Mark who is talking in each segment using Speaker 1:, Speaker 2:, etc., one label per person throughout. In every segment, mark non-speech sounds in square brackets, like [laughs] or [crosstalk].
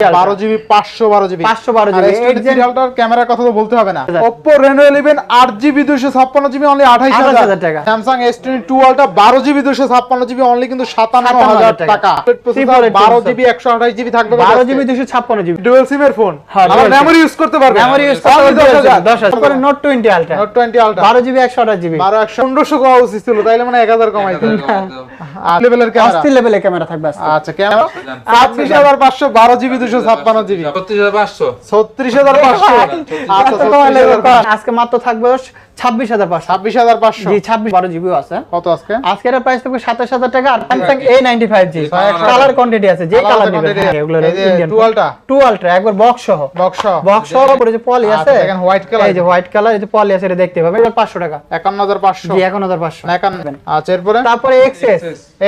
Speaker 1: বারো জিবি পাঁচশো বারো জিবি।
Speaker 2: 512 GB, eight
Speaker 1: ক্যামেরার কথা তো বলতে হবে না।
Speaker 2: হাজার।
Speaker 1: ওপো রেনো ইলেভেন জিবি দুশো ছাপ্পান্ন জিবি অনলি
Speaker 2: 28,000 টাকা।
Speaker 1: Samsung S twenty two GB দুশো ছাপ্পান্ন জিবি অনলি কিন্তু
Speaker 2: 57,000 টাকা।
Speaker 1: টাকা।
Speaker 2: Triple eight
Speaker 1: বারো
Speaker 2: processor।
Speaker 1: জিবি একশো আঠাইশ জিবি থাকবে
Speaker 2: বারো জিবি দুশো ছাপ্পান্ন জিবি।
Speaker 1: ডুয়েল সিমের ফোন
Speaker 2: হ্যাঁ,
Speaker 1: আবার
Speaker 2: dual
Speaker 1: ইউজ করতে পারবে।
Speaker 2: মেমোরি ইউজ করতে
Speaker 1: 10,000
Speaker 2: দশ হাজার। তারপরে note twenty ultra
Speaker 1: note twenty ultra
Speaker 2: বারো জিবি একশো আঠাশ জিবি।
Speaker 1: বারো একশো পনেরোশো উচিত ছিল তাইলে মানে এক হাজার কমাই লেভেলের ক্যামেরা
Speaker 2: লেভেলের ক্যামেরা থাকবে
Speaker 1: আচ্ছা ক্যামেরা বারো জিবি দুশো ছাপ্পান্ন জিবি।
Speaker 3: ছত্রিশ হাজার পাঁচশো।
Speaker 1: ছত্রিশ হাজার পাঁচশো। আচ্ছা
Speaker 2: আজকে মাত্র থাকবে ছাব্বিশ হাজার পাঁচশো।
Speaker 1: ছাব্বিশ হাজার পাঁচশো।
Speaker 2: জি ছাব্বিশ বারো জিবিও আছে।
Speaker 1: কত আজকে?
Speaker 2: আজকের প্রাইস থাকবে সাতাশ হাজার টাকা আর স্যামসাং এ নাইনটি ফাইভ জি কালার কোয়ান্টিটি আছে। যে কালার হ্যাঁ, এগুলো
Speaker 1: যে
Speaker 2: টু আলট্রা একবার বক্স সহ।
Speaker 1: বক্স
Speaker 2: বক্স সহ উপরে যে পলি
Speaker 1: আচ্ছা,
Speaker 2: আছে।
Speaker 1: দেখেন white color।
Speaker 2: এই যে হোয়াইট কালার এই যে পলি আছে এটা দেখতে পাবেন। পাঁচশো টাকা।
Speaker 1: একান্ন হাজার পাঁচশো।
Speaker 2: জি এখন হাজার পাঁচশো।
Speaker 1: একান্ন আচ্ছা এরপরে?
Speaker 2: তারপরে এক্সএস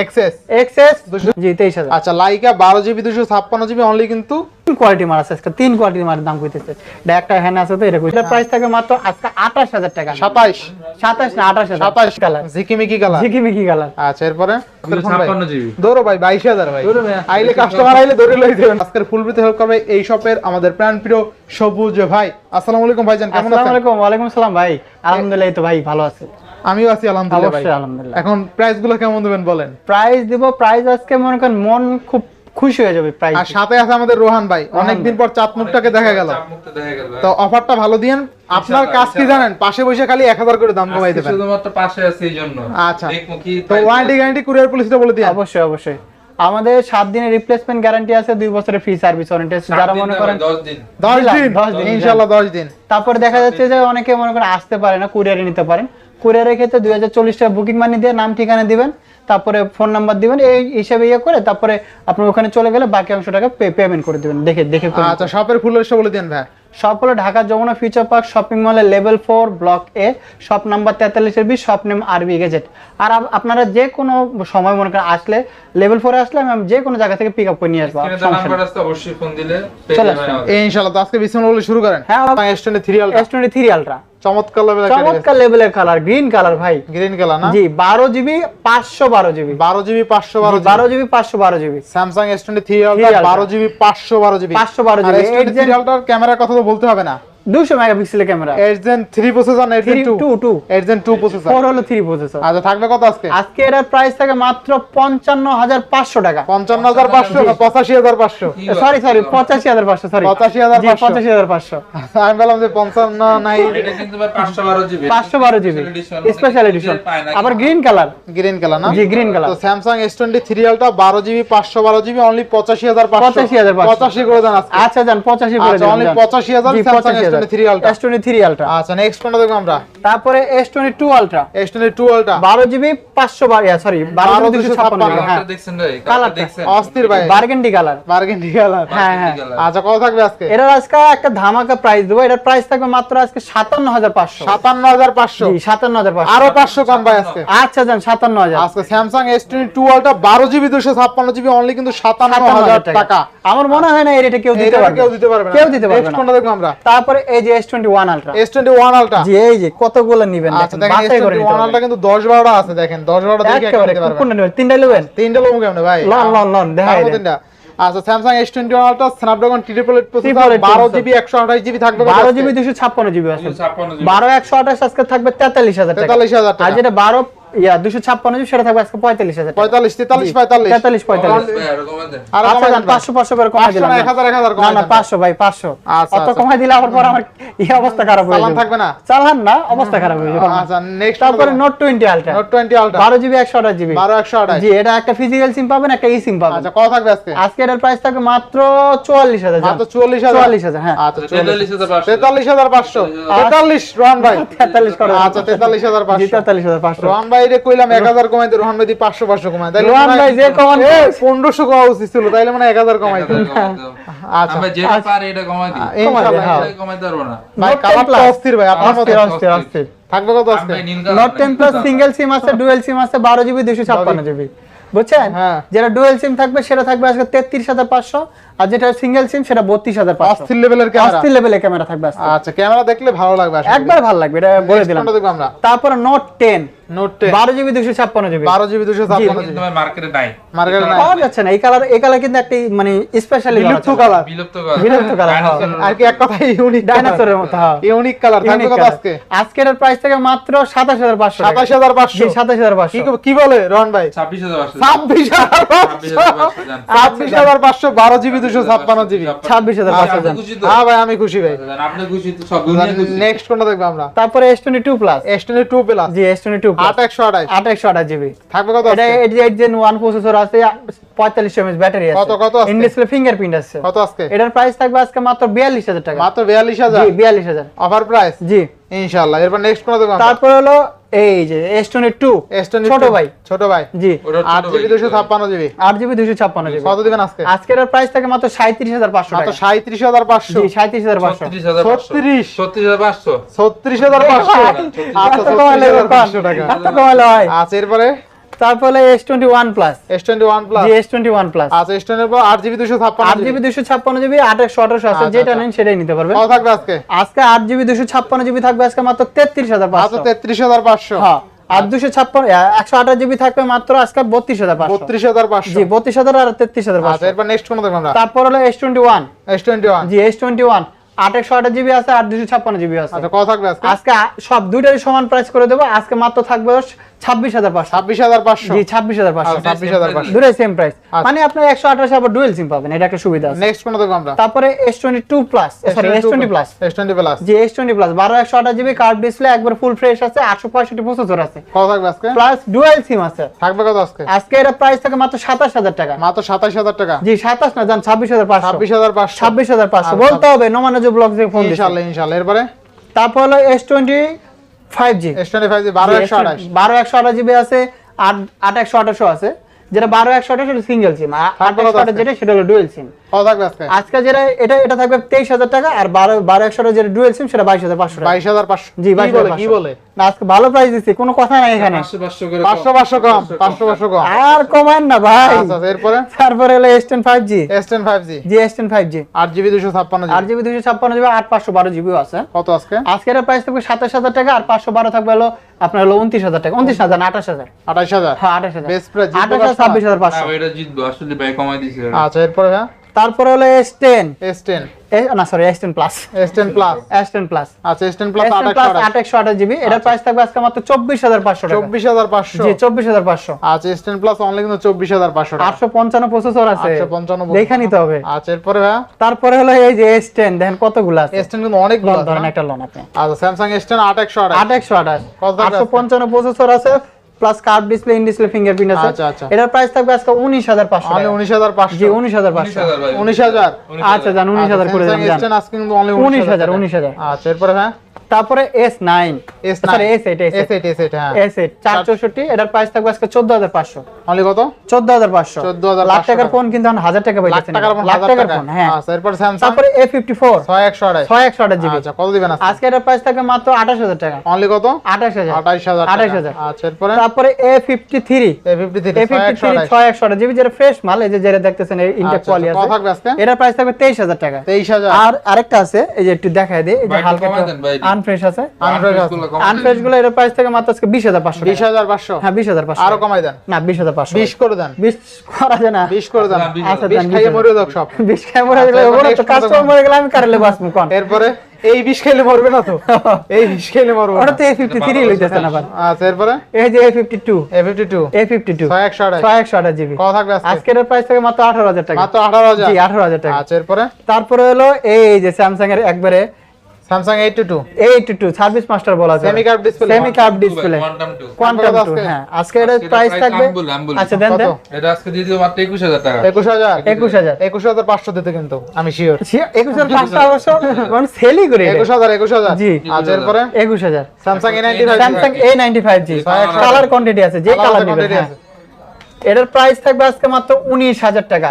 Speaker 1: এক্সএস
Speaker 2: এক্সএস জি তেইশ হাজার।
Speaker 1: আচ্ছা লাইকা বারো জিবি দুশো ছাপ্পান্ন জিবি অনলি কিন্তু
Speaker 2: কোয়ালিটি মার আছে আজকে তিন কোয়ালিটি মার দাম কইতেছে। এটা একটা আছে তো এরকম এটা প্রাইস থাকে মাত্র আজকে আঠাশ হাজার টাকা।
Speaker 1: সাতাইশ।
Speaker 2: সাতাশ না আঠাশ হাজার।
Speaker 1: সাতাইশ।
Speaker 2: কালার
Speaker 1: ঝিকিমিকি কালার
Speaker 2: ঝিকিমিকি কালার
Speaker 1: আচ্ছা এরপরে?
Speaker 3: ছাপ্পান্ন জিবি
Speaker 1: দৌড়ো ভাই বাইশ হাজার ভাই।
Speaker 3: দৌড়ো ভাইয়া।
Speaker 1: আইলে কাস্টমার আইলে দৌড়ে লই দেবেন আজকের ফুল বিতে হেল্প করবে এই শপের আমাদের প্রাণ প্রিয় সবুজ ভাই। আসসালামু আলাইকুম ভাইজান কেমন
Speaker 2: আসসালামু
Speaker 1: আছেন?
Speaker 2: আলাইকুম ওয়ালাইকুম আসসালাম ভাই। আলহামদুলিল্লাহ তো ভাই ভালো আছে।
Speaker 1: আমিও আছি আলহামদুলিল্লাহ ভাই।
Speaker 2: অবশ্যই আলহামদুলিল্লাহ।
Speaker 1: এখন প্রাইসগুলো কেমন দেবেন বলেন?
Speaker 2: প্রাইস দিব প্রাইস আজকে মনে করেন মন খুব খুশি হয়ে যাবে প্রাইস
Speaker 1: আর সাথে আছে আমাদের রোহান ভাই। অনেকদিন পর চাঁদ মুখটাকে দেখা গেল। তো অফারটা ভালো দিয়েন। আপনার
Speaker 3: ইনশাআল্লাহ,
Speaker 1: কাজ কি জানেন? পাশে বসে খালি এক হাজার করে দাম কমাই দেবেন
Speaker 3: শুধুমাত্র পাশে আছে এই জন্য।
Speaker 1: আচ্ছা। তো ওয়ারেন্টি গ্যারান্টি কুরিয়ার পুলিশটা বলে দিন
Speaker 2: অবশ্যই অবশ্যই। আমাদের সাত দিনের রিপ্লেসমেন্ট গ্যারান্টি আছে দুই বছরের ফ্রি সার্ভিস ওয়ারেন্টি আছে। যারা মনে করেন
Speaker 3: দশ দিন।
Speaker 1: দশ
Speaker 2: দিলাম,
Speaker 1: দিন
Speaker 2: দশ দিন,
Speaker 1: ইনশাল্লাহ দশ দিন।
Speaker 2: তারপরে দেখা যাচ্ছে যে অনেকে মনে করেন আসতে পারে না কুরিয়ারে নিতে পারেন। কুরিয়ারের ক্ষেত্রে দুই হাজার চল্লিশ টাকা বুকিং মানি দিয়ে নাম ঠিকানা দিবেন তারপরে ফোন নাম্বার দিবেন এই হিসাবে ইয়ে করে তারপরে আপনি ওখানে চলে গেলে বাকি অংশ টাকা পেমেন্ট করে দিবেন দেখে দেখে
Speaker 1: আচ্ছা শপের ফুল বলে দিন ভাই।
Speaker 2: সব হলো Dhaka Jamuna future park shopping মলের level four block A shop number তেতাল্লিশের বিশ শপ নেম আরবি গেজেট আর আপনারা যে কোনো সময় মনে করেন আসলে লেভেল ফোরে আসলে আমি যে কোনো জায়গা থেকে পিক আপ করে নিয়ে আসব
Speaker 1: ইনশাল্লাহ আজকে বিসমিল্লাহ বলে শুরু করেন।
Speaker 2: হ্যাঁ
Speaker 1: থ্রি আলটা
Speaker 2: এস টোয়েন্টি থ্রি আলট্রা
Speaker 1: চমৎকার
Speaker 2: চমৎকার লেভেলের কালার গ্রিন কালার ভাই।
Speaker 1: গ্রিন কালার না?
Speaker 2: জি জিবি পাঁচশো বারো জিবি
Speaker 1: বারো জিবি পাঁচশো বারো
Speaker 2: বারো জিবি পাঁচশো বারো জিবি
Speaker 1: স্যামসাং জিবি পাঁচশো বারো GB
Speaker 2: 512 GB,
Speaker 1: S twenty three
Speaker 2: Eight Gen-
Speaker 1: আলটার ক্যামেরার কথা তো বলতে হবে না।
Speaker 2: দুশো মেগাপিক্সেলের ক্যামেরা।
Speaker 1: প্রসেসর না প্রসেসর
Speaker 2: ফোর হলো প্রসেসর
Speaker 1: আচ্ছা থাকবে কত আজকে?
Speaker 2: আজকে এটার প্রাইস থাকে মাত্র পঞ্চান্ন হাজার পাঁচশো টাকা।
Speaker 1: হাজার না হাজার?
Speaker 2: সরি সরি পঁচাশি হাজার পাঁচশো সরি
Speaker 1: 85,500
Speaker 2: পঁচাশি। হাজার পাঁচশো।
Speaker 1: আমি বললাম যে পঞ্চান্ন নাই।
Speaker 3: এটা কিন্তু 512 জিবি।
Speaker 2: পাঁচশো বারো জিবি। স্পেশাল এডিশন আবার গ্রিন কালার
Speaker 1: গ্রিন কালার না?
Speaker 2: জি গ্রিন কালার
Speaker 1: তো Samsung S twenty three ultra বারো জিবি পাঁচশো বারো জিবি অনলি পঁচাশি হাজার পাঁচশো।
Speaker 2: 85,500
Speaker 1: পঁচাশি। করে দেন আজকে।
Speaker 2: আচ্ছা করে
Speaker 1: only 85,000 Samsung S23 Ultra।
Speaker 2: S ultra
Speaker 1: আচ্ছা নেক্সট কোনটা দেখব আমরা?
Speaker 2: তারপরে আলট্রা বারো জিবি সরি হ্যাঁ।
Speaker 3: দেখছেন ভাই
Speaker 2: কালারটা।
Speaker 3: কালারটা। দেখছেন।
Speaker 1: অস্থির ভাই।
Speaker 2: বার্গেন্ডি কালার
Speaker 1: বার্গেন্ডি কালার
Speaker 2: হ্যাঁ হ্যাঁ।
Speaker 1: আচ্ছা কত থাকবে আজকে?
Speaker 2: এটার আজকে একটা ধামাকা প্রাইস দেবো। এটার প্রাইস থাকবে মাত্র আজকে সাতান্ন হাজার পাঁচশো।
Speaker 1: সাতান্ন হাজার পাঁচশো।
Speaker 2: জি সাতান্ন হাজার পাঁচশো।
Speaker 1: আরও পাঁচশো কম ভাই আজকে।
Speaker 2: আচ্ছা যান সাতান্ন হাজার
Speaker 1: আজকে স্যামসাং এস টোয়েন্টি টু আলটা বারো জিবি দুশো ছাপ্পান্ন জিবি অনলি কিন্তু সাতান্ন
Speaker 2: সাতান্ন
Speaker 1: হাজার
Speaker 2: হাজার
Speaker 1: টাকা।
Speaker 2: টাকা। আমার মনে হয় না এই রেটে কেউ দিতে
Speaker 1: এটা
Speaker 2: পারবে।
Speaker 1: কেউ দিতে পারবে না।
Speaker 2: কেউ দিতে পারবে
Speaker 1: নেক্সট
Speaker 2: না।
Speaker 1: কোনটা দেখব আমরা?
Speaker 2: তারপরে এই যে S twenty one ultra
Speaker 1: S twenty one ultra
Speaker 2: জি এই যে কতগুলো নিবেন
Speaker 1: আচ্ছা দেখেন এস
Speaker 2: বাছাই করে নিতে
Speaker 1: ওয়ান আলটা
Speaker 2: পারবেন।
Speaker 1: কিন্তু দশ বারোটা আছে দেখেন দশ বারোটা দেখে একটা
Speaker 2: একেবারে
Speaker 1: নিতে
Speaker 2: কোনটা নেবেন। তিনটা নেবেন?
Speaker 1: তিনটা লোক কেমন ভাই?
Speaker 2: লন লন লন দেখা
Speaker 1: পারব তিনটা। আচ্ছা twenty one ultra Snapdragon triple eight processor
Speaker 2: 888
Speaker 1: বারো
Speaker 2: processor।
Speaker 1: জিবি আঠাশ জিবি থাকবে কত
Speaker 2: বারো
Speaker 1: আজকে?
Speaker 2: জিবি দুশো ছাপ্পান্ন জিবি আছে।
Speaker 3: 256 জিবি
Speaker 2: বারো একশো আঠাশ আজকে থাকবে তেতাল্লিশ হাজার টাকা।
Speaker 1: তেতাল্লিশ হাজার
Speaker 2: আর যেটা বারো ইয়া সেটা থাকবে আজকে আরও করে কমাই দিলাম। না না
Speaker 1: দেন।
Speaker 2: পাঁচশো ভাই পাঁচশো।
Speaker 1: আচ্ছা,
Speaker 2: অত
Speaker 1: আচ্ছা।
Speaker 2: কমাই দিলে আবার পর আমার এই অবস্থা খারাপ হয়ে যাবে।
Speaker 1: থাকবে না।
Speaker 2: চালান না অবস্থা খারাপ হয়ে যাবে।
Speaker 1: আচ্ছা নেক্সট
Speaker 2: তারপরে note twenty ultra
Speaker 1: note twenty ultra
Speaker 2: বারো জিবি একশো আঠাশ জিবি
Speaker 1: বারো একশো আঠাশ।
Speaker 2: জি এটা একটা ফিজিক্যাল সিম পাবেন একটা ই সিম পাবেন।
Speaker 1: আচ্ছা কত থাকবে আজকে?
Speaker 2: আজকে এটার প্রাইস থাকবে মাত্র চুয়াল্লিশ হাজার।
Speaker 1: মাত্র
Speaker 2: হ্যাঁ।
Speaker 1: আচ্ছা রোহান
Speaker 2: করে
Speaker 1: আচ্ছা রোহান ভাই রে কইলাম এক হাজার কমাইতে রোহান ভাই দি পাঁচশো পাঁচশো কমাই তাইলে
Speaker 2: রোহান ভাই যে কমান
Speaker 1: কমা উচিত ছিল তাইলে মানে এক হাজার কমাই আচ্ছা।
Speaker 3: আমরা যেটা পারি এটা কমাই দিই।
Speaker 1: ইনশাআল্লাহ।
Speaker 3: কমাই পারব না।
Speaker 1: ভাই কালারটা অস্থির ভাই আপনার মতো
Speaker 2: অস্থির অস্থির। অস্থির।
Speaker 1: থাকবে কত আজকে
Speaker 3: আমরা নীল
Speaker 2: টেন প্লাস সিঙ্গেল সিম আছে [laughs] ডুয়েল সিম আছে বারো জিবি দুশো ছাপ্পান্ন জিবি বুঝছেন। যেটা ডুয়েল সিম থাকবে সেটা থাকবে আজকে তেত্রিশ হাজার পাঁচশো। আর যেটা সিঙ্গেল সিম সেটা বত্রিশ হাজার পাঁচশো।
Speaker 1: অস্থির লেভেলের
Speaker 2: অস্থির লেভেলের ক্যামেরা থাকবে
Speaker 1: আচ্ছা ক্যামেরা দেখলে ভালো লাগবে
Speaker 2: একবার ভালো লাগবে এটা বলে দিলাম।
Speaker 1: আমরা।
Speaker 2: তারপরে নোট টেন
Speaker 1: নোট টেন
Speaker 2: বারো জিবি দুশো ছাপ্পান্ন জিবি
Speaker 1: বারো জিবি দুশো ছাপ্পান্ন জিবি
Speaker 3: মার্কেটে নাই।
Speaker 1: মার্কেটে নাই।
Speaker 2: পাওয়া যাচ্ছে না। এই কালার এই কালার কিন্তু একটা মানে স্পেশালি
Speaker 1: বিলুপ্ত কালার
Speaker 3: বিলুপ্ত করা
Speaker 2: বিলুপ্ত কালার হ্যাঁ।
Speaker 1: আর কি এক কথা ইউনিক
Speaker 2: ডাইনোসরের মতো হ্যাঁ।
Speaker 1: ইউনিক কালার থাকবে কত আজকে?
Speaker 2: আজকের প্রাইস থেকে মাত্র
Speaker 1: কি- কি বলে রহন ভাই? জিবি দুশো ছাপ্পান্ন জিবি।
Speaker 2: ছাব্বিশ হাজার
Speaker 3: আপনি হাজার
Speaker 1: হ্যাঁ ভাই আমি খুশি ভাই।
Speaker 3: জান, আপনি খুশি তো? সব দুনিয়া খুশি?
Speaker 1: নেক্সট কোনটা দেখব আমরা?
Speaker 2: তারপরে S twenty two plus
Speaker 1: S two plus
Speaker 2: জি এস টোয়েন্টি টু
Speaker 1: আট একশো আঠাশ।
Speaker 2: আট একশো আঠাশ জিবি।
Speaker 1: থাকবে কত
Speaker 2: এটা eight eight gen one processor আছে। পঁয়তাল্লিশ এমএস ব্যাটারি আছে।
Speaker 1: কত- কত আজকে?
Speaker 2: ইন ডিসপ্লে ফিঙ্গারপ্রিন্ট আছে।
Speaker 1: কত আজকে?
Speaker 2: এটার প্রাইস থাকবে আজকে মাত্র বিয়াল্লিশ হাজার টাকা।
Speaker 1: মাত্র বিয়াল্লিশ হাজার?
Speaker 2: জি বিয়াল্লিশ হাজার।
Speaker 1: অফার প্রাইস
Speaker 2: জি।
Speaker 1: ইনশাল্লাহ এরপর নেক্সট কোনটা দেখব
Speaker 2: তারপর হলো এই যে এস টোয়েন্টি টু
Speaker 1: S22
Speaker 2: ছোট ভাই।
Speaker 1: ছোট ভাই।
Speaker 2: জি।
Speaker 3: ওটা
Speaker 1: আট
Speaker 3: ছোট
Speaker 1: জিবি
Speaker 3: ভাই।
Speaker 1: দুশো ছাপ্পান্ন জিবি
Speaker 2: আট জিবি দুশো ছাপ্পান্ন জিবি
Speaker 1: কত দিবেন আজকে?
Speaker 2: আজকের প্রাইস থাকে মাত্র সাঁত্রিশ হাজার পাঁচশো
Speaker 1: মাত্র
Speaker 2: টাকা।
Speaker 1: সাঁত্রিশ হাজার পাঁচশো।
Speaker 2: জি সাঁত্রিশ হাজার পাঁচশো।
Speaker 3: ছত্রিশ হাজার পাঁচশো।
Speaker 1: ছত্রিশ।
Speaker 3: ছত্রিশ হাজার পাঁচশো।
Speaker 1: ছত্রিশ হাজার পাঁচশো। আচ্ছা
Speaker 2: এত কমালে
Speaker 1: ছত্রিশ হাজার
Speaker 2: ব্যাপার।
Speaker 1: পাঁচশো টাকা।
Speaker 2: হয়।
Speaker 1: আচ্ছা এরপরে?
Speaker 2: তারপরে S twenty one plus
Speaker 1: S twenty one plus
Speaker 2: জি এস টোয়েন্টি ওয়ান প্লাস
Speaker 1: আচ্ছা এস টোয়েন্টি পর আট জিবি দুশো ছাপ্পান্ন
Speaker 2: আট জিবি। দুশো ছাপ্পান্ন জিবি আঠাশশো আঠাশশো আছে
Speaker 1: আচ্ছা,
Speaker 2: যেটা
Speaker 1: আচ্ছা।
Speaker 2: নেন সেটাই নিতে পারবেন।
Speaker 1: কত থাকবে আজকে?
Speaker 2: আজকে আট জিবি দুশো ছাপ্পান্ন জিবি থাকবে আজকে মাত্র তেত্রিশ হাজার
Speaker 1: মাত্র
Speaker 2: পাঁচশো
Speaker 1: তেত্রিশ হাজার পাঁচশো।
Speaker 2: হ্যাঁ আর দুশো ছাপ্পান্ন একশো আঠাশ জিবি থাকবে মাত্র আজকে বত্রিশ হাজার
Speaker 1: বত্রিশ হাজার
Speaker 2: জি বত্রিশ হাজার আর তেত্রিশ হাজার
Speaker 1: আচ্ছা এরপর নেক্সট কোন দেখব আমরা?
Speaker 2: তারপর হলো S twenty one
Speaker 1: S twenty one
Speaker 2: জি এস টোয়েন্টি ওয়ান আঠাশশো আঠাশ জিবি আছে আর দুশো ছাপ্পান্ন জিবি আছে।
Speaker 1: আচ্ছা কত থাকবে আজকে?
Speaker 2: আজকে সব দুইটারই সমান প্রাইস করে দেবো। আজকে মাত্র থাকবে ছাব্বিশ হাজার পাঁচশো।
Speaker 1: ছাব্বিশ হাজার পাঁচশো।
Speaker 2: জি ছাব্বিশ হাজার পাঁচশো।
Speaker 1: ছাব্বিশ হাজার পাঁচশো।
Speaker 2: দুটাই সেম প্রাইস। মানে আপনার একশো আঠাশ আবার ডুয়েল সিম পাবেন এটা একটা সুবিধা আছে।
Speaker 1: নেক্সট কোন দেখব আমরা?
Speaker 2: তারপরে S twenty two plus sorry S twenty plus
Speaker 1: S twenty plus
Speaker 2: জি এস টোয়েন্টি প্লাস বারো একশো আঠাশ জিবি কার্ড ডিসপ্লে একবার ফুল ফ্রেশ আছে আটশো পঁয়ষট্টি প্রসেসর আছে।
Speaker 1: কত থাকবে আজকে?
Speaker 2: প্লাস ডুয়েল সিম আছে।
Speaker 1: থাকবে কত আজকে?
Speaker 2: আজকে এটা প্রাইস থাকে মাত্র সাতাশ হাজার টাকা।
Speaker 1: মাত্র সাতাশ হাজার টাকা?
Speaker 2: জি সাতাশ না জান ছাব্বিশ হাজার পাঁচশো।
Speaker 1: ছাব্বিশ হাজার পাঁচশো।
Speaker 2: ছাব্বিশ হাজার পাঁচশো। বলতে হবে নোমানজ ব্লগ থেকে ফোন
Speaker 1: ইনশাল্লাহ ইনশাল্লাহ এরপরে?
Speaker 2: তারপর হলো এস টোয়েন্টি ফাইভ জি
Speaker 1: এস টোয়েন্টি ফাইভ বারো একশো আঠাশ।
Speaker 2: জিবি আছে আট আট একশো আঠাশো আছে। যেটা বারো একশো আঠাশ সেটা সিঙ্গেল সিম একশো আঠাশ যেটা সেটা হলো ডুয়েল সিম
Speaker 1: আজকে
Speaker 2: আজকে যেটা এটা এটা থাকবে তেইশ হাজার টাকা আর বারো বারো একশো যেটা ডুয়েল সিম সেটা বাইশ হাজার পাঁচশো
Speaker 1: বাইশ হাজার পাঁচশো।
Speaker 2: জি বাইশ
Speaker 1: কি কি বলে?
Speaker 2: না আজকে ভালো প্রাইস দিচ্ছি কোনো কথা নাই এখানে।
Speaker 3: পাঁচশো পাঁচশো করে
Speaker 1: পাঁচশো পাঁচশো কম পাঁচশো পাঁচশো কম।
Speaker 2: আর কমান না ভাই।
Speaker 1: আচ্ছা আচ্ছা, এরপরে?
Speaker 2: তারপরে হলো S ten five G
Speaker 1: S ten five G
Speaker 2: জি এস টেন ফাইভ জি
Speaker 1: আট জিবি দুশো ছাপ্পান্ন
Speaker 2: আট
Speaker 1: জিবি
Speaker 2: জিবি দুশো ছাপ্পান্ন জিবি আট পাঁচশো বারো জিবিও আছে।
Speaker 1: কত আজকে?
Speaker 2: আজকের প্রাইস থাকবে সাতাশ হাজার টাকা আর পাঁচশো বারো থাকবে হলো আপনার হলো উনত্রিশ হাজার টাকা। উনত্রিশ হাজার আঠাশ হাজার।
Speaker 1: আঠাশ হাজার।
Speaker 2: হ্যাঁ আঠাশ হাজার। আঠাশ ছাব্বিশ হাজার পাঁচশো।
Speaker 3: এটা জিতবো আসলে ভাই কমাই দিছে।
Speaker 1: আচ্ছা এরপরে হ্যাঁ?
Speaker 2: তারপরে হলো এস টেন
Speaker 1: এস টেন
Speaker 2: না sorry S ten plus
Speaker 1: S ten plus
Speaker 2: S ten plus
Speaker 1: আচ্ছা S ten plus
Speaker 2: S ten
Speaker 1: আঠাশ
Speaker 2: প্লাস
Speaker 1: আঠাশ
Speaker 2: আট একশো আঠাশ জিবি। এটার প্রাইস থাকবে আজকে মাত্র চব্বিশ হাজার পাঁচশো টাকা।
Speaker 1: চব্বিশ হাজার পাঁচশো।
Speaker 2: জি চব্বিশ হাজার পাঁচশো।
Speaker 1: আচ্ছা এস টেন প্লাস অনলি কিন্তু চব্বিশ হাজার পাঁচশো টাকা।
Speaker 2: আটশো পঞ্চান্ন প্রসেসর আছে।
Speaker 1: আটশো পঞ্চান্ন
Speaker 2: দেখে নিতে হবে।
Speaker 1: আচ্ছা এরপরে হ্যাঁ
Speaker 2: তারপরে হলো এই যে এস টেন দেখেন কতগুলো আছে।
Speaker 1: এস টেন কিন্তু অনেক
Speaker 2: লোন ধরেন একটা লোন আপনি।
Speaker 1: আচ্ছা আট একশো
Speaker 2: আট একশো আঠাশ।
Speaker 1: কত থাকবে
Speaker 2: আটশো
Speaker 1: আজকে?
Speaker 2: পঞ্চান্ন প্রসেসর আছে। Plus curve display in display fingerprint আছে।
Speaker 1: আচ্ছা, আচ্ছা।
Speaker 2: এটার প্রাইস থাকবে আজকে উনিশ হাজার পাঁচশো
Speaker 1: অনলি উনিশ হাজার পাঁচশো।
Speaker 2: জি উনিশ হাজার
Speaker 3: উনিশ
Speaker 2: পাঁচশো
Speaker 3: হাজার ভাই
Speaker 1: উনিশ হাজার।
Speaker 2: আচ্ছা জান উনিশ হাজার করে দেন
Speaker 1: টেন আজকে কিন্তু অনলি
Speaker 2: উনিশ হাজার উনিশ হাজার
Speaker 1: আচ্ছা এরপরে হ্যাঁ?
Speaker 2: তারপরে S nine
Speaker 1: S
Speaker 2: sorry S eight S
Speaker 1: S eight S eight হ্যাঁ।
Speaker 2: এস এইট চার চৌষট্টি এটার প্রাইস থাকবে আজকে চোদ্দ হাজার পাঁচশো।
Speaker 1: অনলি কত?
Speaker 2: চোদ্দ হাজার পাঁচশো।
Speaker 1: 14,500
Speaker 2: লাখ টাকার ফোন কিন্তু এখন হাজার টাকা
Speaker 1: লাখ
Speaker 2: পাইতেছেন
Speaker 1: টাকার ফোন
Speaker 2: লাখ টাকার ফোন হ্যাঁ।
Speaker 1: আচ্ছা এরপর স্যামসাং
Speaker 2: তারপরে এ ফিফটি ফোর
Speaker 1: ছয় একশো আঠাশ
Speaker 2: ছয় একশো আঠাশ জিবি
Speaker 1: আচ্ছা কত দিবেন আজকে?
Speaker 2: আজকে এটার প্রাইস থাকবে মাত্র আঠাশ হাজার টাকা।
Speaker 1: অনলি কত?
Speaker 2: আঠাশ হাজার।
Speaker 1: আঠাইশ হাজার।
Speaker 2: আঠাশ হাজার।
Speaker 1: আচ্ছা এরপরে?
Speaker 2: তারপরে A fifty three
Speaker 1: A fifty three
Speaker 2: A
Speaker 1: ছয়
Speaker 2: ফিফটি
Speaker 1: একশো
Speaker 2: থ্রি ছয় একশো জিবি যেটা ফ্রেশ মাল এই যে যেটা দেখতেছেন এই ইনটেক
Speaker 1: আচ্ছা, আচ্ছা, কত থাকবে আজকে?
Speaker 2: আছে। এটার প্রাইস থাকবে তেইশ হাজার টাকা।
Speaker 1: তেইশ হাজার।
Speaker 2: আর আরেকটা আছে এই যে একটু দেখায় দিই এই যে হালকা। আনফ্রেশ আছে।
Speaker 3: গুলো
Speaker 2: আনফ্রেশগুলো এটার প্রাইস থেকে মাত্র আজকে বিশ হাজার পাঁচশো
Speaker 1: বিশ হাজার পাঁচশো।
Speaker 2: হ্যাঁ বিশ হাজার পাঁচশো
Speaker 1: আরও কমাই দেন।
Speaker 2: না বিশ হাজার পাঁচশো
Speaker 1: বিশ করে দেন।
Speaker 2: বিশ করা যায় না।
Speaker 1: বিশ করে দেন।
Speaker 2: আচ্ছা,
Speaker 1: বিশ খাইয়ে মরে যাক সব।
Speaker 2: বিশ খাই মরে গেলে
Speaker 1: আচ্ছা,
Speaker 2: ওরা তো কাস্টমার মরে গেলে আমি কারেলে বাঁচবো কোন?
Speaker 1: এরপরে? এই বিষ খেলে মরবে না তো। [laughs] এই বিষ খেলে মরবে
Speaker 2: ওটা তো এ ফিফটি থ্রি লইতেছেন আবার।
Speaker 1: আচ্ছা এরপরে?
Speaker 2: এই যে A fifty two
Speaker 1: A fifty two
Speaker 2: A fifty two
Speaker 1: ছয় একশো আঠাশ।
Speaker 2: ছয় একশো আঠাশ জিবি।
Speaker 1: কত থাকবে আজকে?
Speaker 2: আজকের প্রাইস থেকে মাত্র আঠারো হাজার টাকা।
Speaker 1: মাত্র আঠারো হাজার?
Speaker 2: জি আঠারো হাজার টাকা।
Speaker 1: আচ্ছা এরপরে?
Speaker 2: তারপরে হলো এই যে স্যামসাং এর একবারে
Speaker 1: Samsung eight two
Speaker 2: two service master বলা যায়
Speaker 1: Semi curved display।
Speaker 2: Semi curve display
Speaker 3: quantum two
Speaker 2: quantum
Speaker 1: কত
Speaker 2: টু
Speaker 1: আজকে?
Speaker 2: হ্যাঁ। আজকে এর প্রাইস থাকবে। আচ্ছা দেন দেন।
Speaker 3: এটা আজকে দিয়ে দিও মাত্র একুশ হাজার টাকা।
Speaker 1: একুশ হাজার?
Speaker 2: একুশ হাজার।
Speaker 1: একুশ হাজার পাঁচশো দিতে কিন্তু আমি শিওর
Speaker 2: একুশ হাজার পাঁচশো? অবশ্য মানে সেলই করে এটা।
Speaker 1: একুশ হাজার একুশ হাজার।
Speaker 2: জি।
Speaker 1: আচ্ছা এরপরে?
Speaker 2: একুশ হাজার।
Speaker 1: Samsung A ninety five
Speaker 2: Samsung A ninety five G colour quantity আছে যে কালার নেবেন হ্যাঁ। এটার প্রাইস থাকবে আজকে মাত্র উনিশ হাজার টাকা।